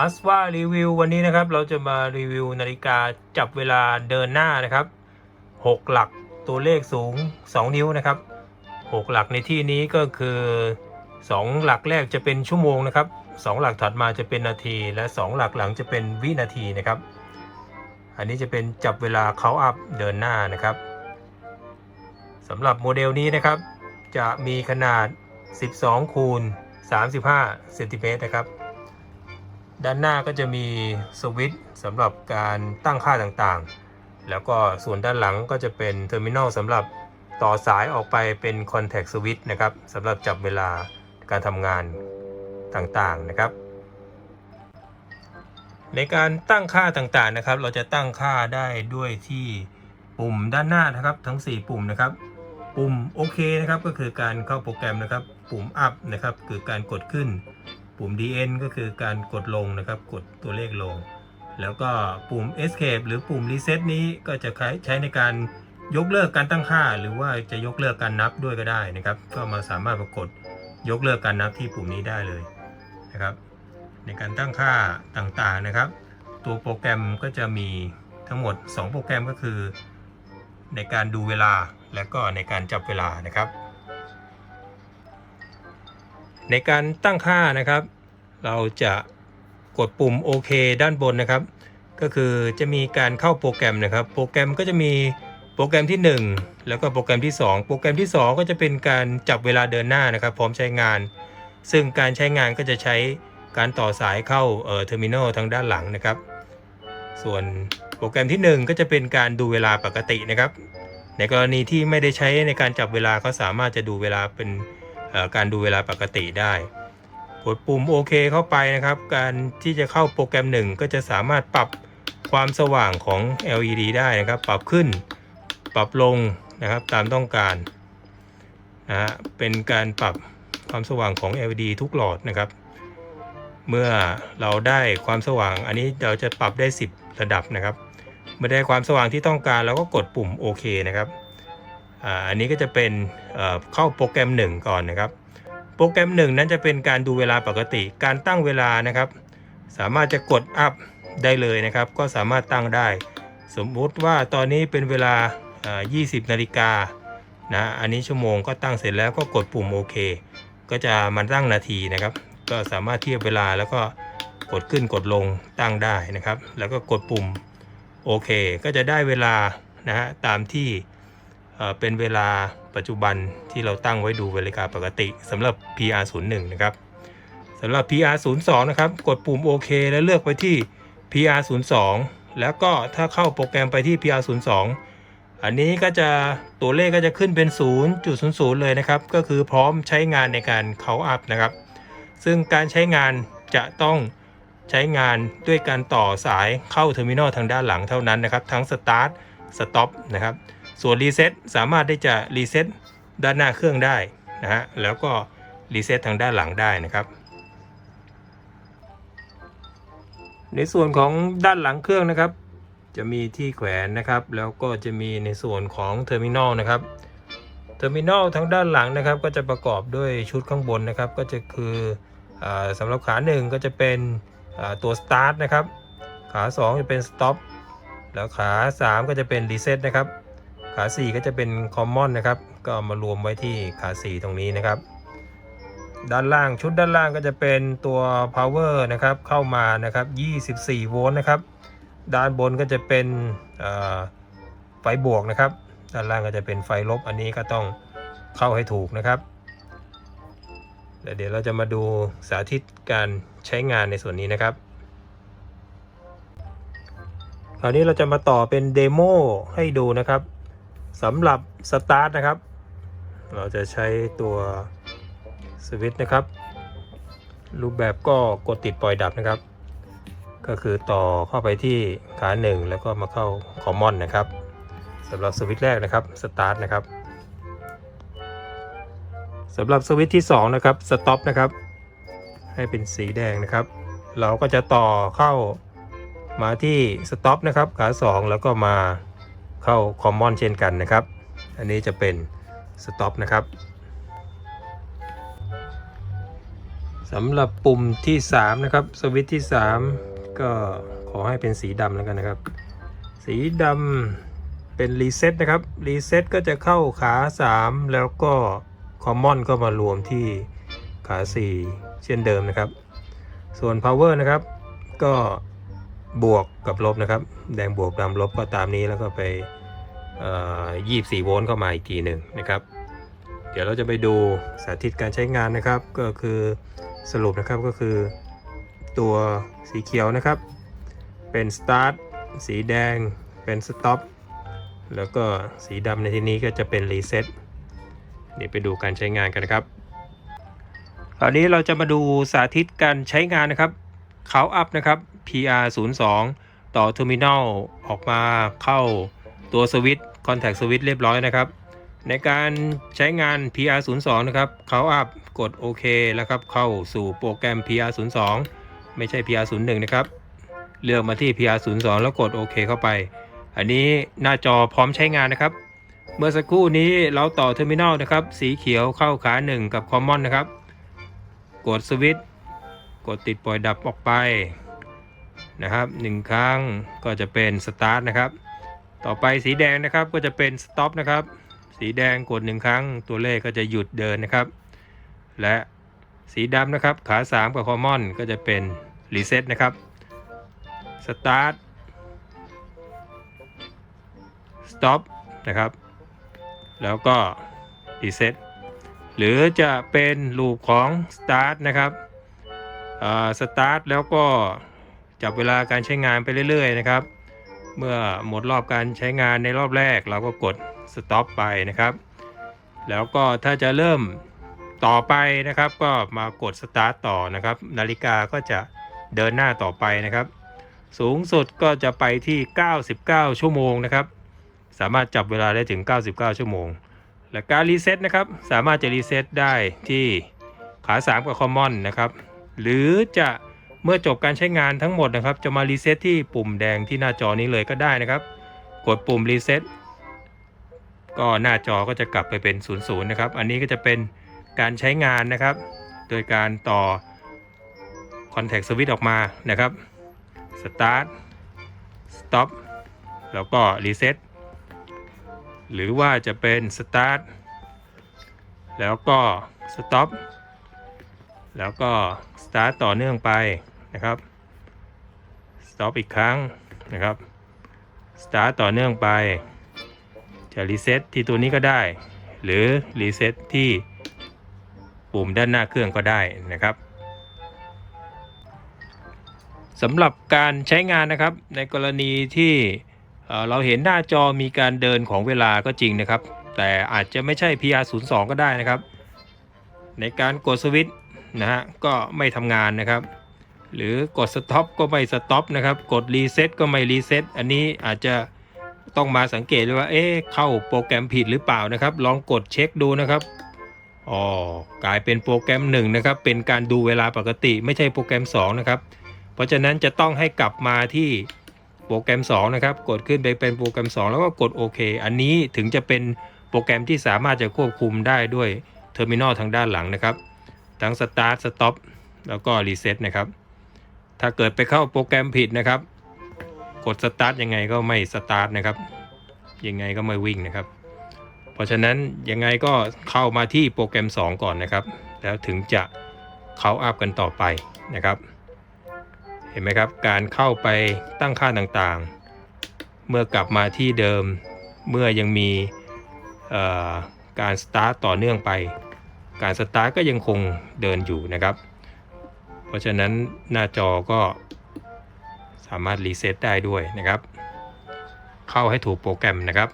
อัสว่ารีวิววันนี้นะครับ เราจะมารีวิวนาฬิกาจับเวลาเดินหน้านะครับ 6 หลักตัวเลขสูง 2 นิ้วนะครับ 6 หลักในที่นี้ก็คือ 2 หลักแรกจะเป็นชั่วโมงนะครับ 2 หลักถัดมาจะเป็นนาที และ 2 หลักหลังจะเป็นวินาทีนะครับ อันนี้จะเป็นจับเวลาเขาอัพเดินหน้านะครับสำหรับโมเดลนี้นะครับ จะมีขนาด 12 คูณ 35 เซนติเมตรนะครับ ด้านหน้าก็จะมีสวิตช์สำหรับการตั้งค่าต่างๆ แล้วก็ส่วนด้านหลังก็จะเป็นเทอร์มินอลสำหรับต่อสายออกไปเป็นคอนแทคสวิตช์นะครับสำหรับจับเวลาการทำงานต่างๆนะครับ ในการตั้งค่าต่างๆนะครับ เราจะตั้งค่าได้ด้วยที่ปุ่มด้านหน้านะครับ ทั้ง 4 ปุ่มนะครับ ปุ่มโอเคนะครับก็คือการเข้าโปรแกรมนะครับ ปุ่ม up นะครับคือการกดขึ้น ปุ่ม DN ก็คือการกดลงนะครับ กดตัวเลขลง แล้วก็ปุ่ม escape หรือปุ่ม reset นี้ก็จะใช้ในการยกเลิกการตั้งค่า หรือว่าจะยกเลิกการนับด้วยก็ได้นะครับ ก็มาสามารถมากดยกเลิกการนับที่ปุ่มนี้ได้เลยนะครับ ในการตั้งค่าต่างๆนะครับ ตัวโปรแกรมก็จะมีทั้งหมด 2 โปรแกรมก็คือ ในการดูเวลาและก็ในการจับเวลานะครับ ในการตั้งค่านะครับ เราจะกดปุ่มโอเคด้านบนนะครับ ก็คือจะมีการเข้าโปรแกรมนะครับ โปรแกรมก็จะมีโปรแกรมที่ 1 แล้วก็โปรแกรมที่ 2 โปรแกรมที่ 2 ก็จะเป็นการจับเวลาเดินหน้านะครับ พร้อมใช้งาน ซึ่งการใช้งานก็จะใช้การต่อสายเข้าเอ่อเทอร์มินอลทางด้านหลังนะครับ ส่วนโปรแกรมที่ 1 ก็จะเป็นการดูเวลาปกตินะครับ ในกรณีที่ไม่ได้ใช้ในการจับเวลาก็สามารถจะดูเวลาเป็น การดูเวลาปกติได้กดปุ่มโอเคเข้าไปนะครับ การที่จะเข้าโปรแกรม 1 ก็จะสามารถปรับความสว่างของ LED ได้นะครับ ปรับขึ้น ปรับลงนะครับตามต้องการนะฮะเป็นการปรับความสว่างของ LED ทุกหลอดนะครับ เมื่อเราได้ความสว่างอันนี้เราจะปรับได้ 10 ระดับนะครับ เมื่อได้ความสว่างที่ต้องการเราก็กดปุ่มโอเคนะครับ อันนี้ก็จะเป็นเข้าโปรแกรม 1 ก่อนนะครับ โปรแกรม 1 นั้นจะเป็นการดูเวลาปกติ การตั้งเวลานะครับ สามารถจะกดอัพได้เลยนะครับ ก็สามารถตั้งได้ สมมุติว่าตอนนี้เป็นเวลาอ่า20 นาฬิกานะอันนี้ชั่วโมงก็ตั้งเสร็จแล้วก็กดปุ่มโอเค ก็จะมันตั้งนาทีนะครับ ก็สามารถเทียบเวลาแล้วก็กดขึ้นกดลงตั้งได้นะครับ แล้วก็กดปุ่มโอเค ก็จะได้เวลานะฮะตามที่ เป็นเวลาปัจจุบันที่เราตั้งไว้ดูเวลาปกติสำหรับ PR01 นะครับสำหรับ PR02 นะครับ กดปุ่มโอเคแล้วเลือกไปที่ PR02 แล้วก็ถ้าเข้าโปรแกรมไปที่ PR02 อันนี้ก็จะตัวเลขก็จะขึ้นเป็น 0.00 เลยนะครับ ก็คือพร้อมใช้งานในการเขาอัพนะครับ ซึ่งการใช้งานจะต้องใช้งานด้วยการต่อสายเข้าเทอร์มินอลทางด้านหลังเท่านั้นนะครับ ทั้ง Start Stop นะครับ ส่วน Reset สามารถที่จะ Reset ด้านหน้าเครื่องได้นะฮะแล้วก็ Reset ทางด้านหลังได้นะครับ ในส่วนของด้านหลังเครื่องนะครับ จะมีที่แขวนนะครับ แล้วก็จะมีในส่วนของเทอร์มินอลนะครับเทอร์มินอลทั้งด้านหลังนะครับ ก็จะประกอบด้วยชุดข้างบนนะครับ ก็จะคืออสำหรับขา1ก็จะเป็นตัว Start นะครับ ขา 2 จะเป็น Stop แล้วขา 3 ก็จะเป็น Reset นะครับ ขา4ก็จะเป็น Common นะครับ ก็เอามารวมไว้ที่ขา4ตรงนี้นะครับ ด้านล่างชุดด้านล่างก็จะเป็นตัว power นะครับเข้ามานะครับ 24 โวลต์นะครับ ด้านบนก็จะเป็นไฟบวกนะครับ ด้านล่างก็จะเป็นไฟลบอันนี้ก็ต้องเข้าให้ถูกนะครับเดี๋ยวเราจะมาดูสาธิตการใช้งานในส่วนนี้นะครับคราวนี้เราจะมาต่อเป็นเดโมให้ดูนะครับ สำหรับสตาร์ทนะครับ เราจะใช้ตัวสวิตช์นะครับ รูปแบบก็กดติดปล่อยดับนะครับ ก็คือต่อเข้าไปที่ขาหนึ่งแล้วก็มาเข้าคอมมอนนะครับสำหรับสวิตช์แรกนะครับสตาร์ทนะครับสำหรับสวิตช์ที่ 2 นะครับสต็อปนะครับ ให้เป็นสีแดงนะครับ เราก็จะต่อเข้ามาที่สต็อปนะครับ ขา 2 แล้วก็มา เข้าคอมมอนเช่นกันนะครับ อันนี้จะเป็นสต็อปนะครับสำหรับปุ่มที่ 3 นะครับ สวิตช์ที่ 3 ก็ขอให้เป็นสีดำแล้วกันนะครับ สีดำเป็นรีเซ็ตนะครับรีเซ็ตก็จะเข้าขา 3 แล้วก็คอมมอนก็มารวมที่ขา 4 เช่นเดิมนะครับ ส่วน power นะครับ ก็ บวกกับลบนะครับ แดงบวกดำลบก็ตามนี้แล้วก็ไปยี่สี่โวลต์เข้ามาอีกทีหนึ่งนะครับ เดี๋ยวเราจะไปดูสาธิตการใช้งานนะครับ ก็คือสรุปนะครับก็คือ ตัวสีเขียวนะครับ เป็น start สีแดงเป็น stop แล้วก็สีดำในที่นี้ก็จะเป็น reset เดี๋ยวไปดูการใช้งานกันนะครับคราวนี้เราจะมาดูสาธิตการใช้งานนะครับ เขาอัพนะครับ PR 0 2ต่อ Terminal ออกมาเข้าตัวสวิตช์ Contact Switch เรียบร้อยนะครับ ในการใช้งาน PR 0 2นะครับเขาอัพกดโอเคแล้วครับเข้าสู่โปรแกรม PR 0 2ไม่ใช่ PR 0 1นะครับ เลือกมาที่ PR 0 2แล้วกดโอเคเข้าไป อันนี้หน้าจอพร้อมใช้งานนะครับ เมื่อสักครู่นี้เราต่อเทอร์มินอลนะครับ สีเขียวเข้าขา 1 กับ Common นะครับ กดสวิตช์กดติดปล่อยดับออกไป นะครับหนึ่งครั้งก็จะเป็นสตาร์ทนะครับ ต่อไปสีแดงนะครับก็จะเป็นสต็อปนะครับ สีแดงกดหนึ่งครั้ง ตัวเลขก็จะหยุดเดินนะครับ และสีดำนะครับ ขา 3 กับคอมมอนก็จะเป็นรีเซ็ตนะครับสตาร์ทสต็อปนะครับ แล้วก็รีเซ็ตหรือจะเป็นลูปของ Start นะครับสตาร์ทแล้วก็ จับเวลาการใช้งานไปเรื่อยๆนะครับ เมื่อหมดรอบการใช้งานในรอบแรก เราก็กด Stop ไปนะครับ แล้วก็ถ้าจะเริ่มต่อไปนะครับ ก็มากด Start ต่อนะครับ นาฬิกาก็จะเดินหน้าต่อไปนะครับ สูงสุดก็จะไปที่ 99 ชั่วโมงนะครับ สามารถจับเวลาได้ถึง 99 ชั่วโมง และการรีเซ็ตนะครับ สามารถจะรีเซ็ตได้ที่ขา 3 กับคอมมอนนะครับ หรือจะ เมื่อจบการใช้งานทั้งหมดนะครับ จะมารีเซ็ตที่ปุ่มแดงที่หน้าจอนี้เลยก็ได้นะครับ กดปุ่มรีเซ็ตก็หน้าจอก็จะกลับไปเป็น 00นะครับ อันนี้ก็จะเป็นการใช้งานนะครับ โดยการต่อ Contact Switch ออกมานะครับ Start Stop แล้วก็ Reset หรือว่าจะเป็น Start แล้วก็ Stop แล้วก็ Start ต่อเนื่องไปนะครับ Stop อีกครั้งนะครับ Start ต่อเนื่องไปจะ Reset ที่ตัวนี้ก็ได้ หรือ Reset ที่ปุ่มด้านหน้าเครื่องก็ได้นะครับสำหรับการใช้งานนะครับในกรณีที่เอ่อเราเห็นหน้าจอมีการเดินของเวลาก็จริงนะครับ แต่อาจจะไม่ใช่ PR 0 2 ก็ได้นะครับ ในการกดสวิตช์ นะฮะก็ไม่ทำงานนะครับ หรือกดสต็อปก็ไม่สต็อปนะครับ กดรีเซ็ตก็ไม่รีเซ็ตอันนี้อาจจะต้องมาสังเกตเลยว่า เอ๊ะเข้าโปรแกรมผิดหรือเปล่านะครับ ลองกดเช็คดูนะครับอ๋อกลายเป็นโปรแกรมหนึ่งนะครับ เป็นการดูเวลาปกติไม่ใช่โปรแกรม 2 นะครับ เพราะฉะนั้นจะต้องให้กลับมาที่โปรแกรม 2 นะครับ กดขึ้นไปเป็นโปรแกรม 2 แล้วก็กดโอเคอันนี้ถึงจะเป็นโปรแกรมที่สามารถจะควบคุมได้ด้วยเทอร์มินอลทางด้านหลังนะครับ ทั้ง Start Stop แล้วก็ Reset นะครับ ถ้าเกิดไปเข้าโปรแกรมผิดนะครับ กด Start ยังไงก็ไม่ Start นะครับ ยังไงก็ไม่วิ่งนะครับ เพราะฉะนั้นยังไงก็เข้ามาที่โปรแกรม 2 ก่อนนะครับ แล้วถึงจะเข้าอัพกันต่อไปนะครับ เห็นไหมครับ การเข้าไปตั้งค่าต่างๆ เมื่อกลับมาที่เดิม เมื่อยังมีการสตาร์ตต่อเนื่องไป การสตาร์ทก็ยังคงเดินอยู่นะครับ เพราะฉะนั้นหน้าจอก็สามารถรีเซ็ตได้ด้วยนะครับ เข้าให้ถูกโปรแกรมนะครับ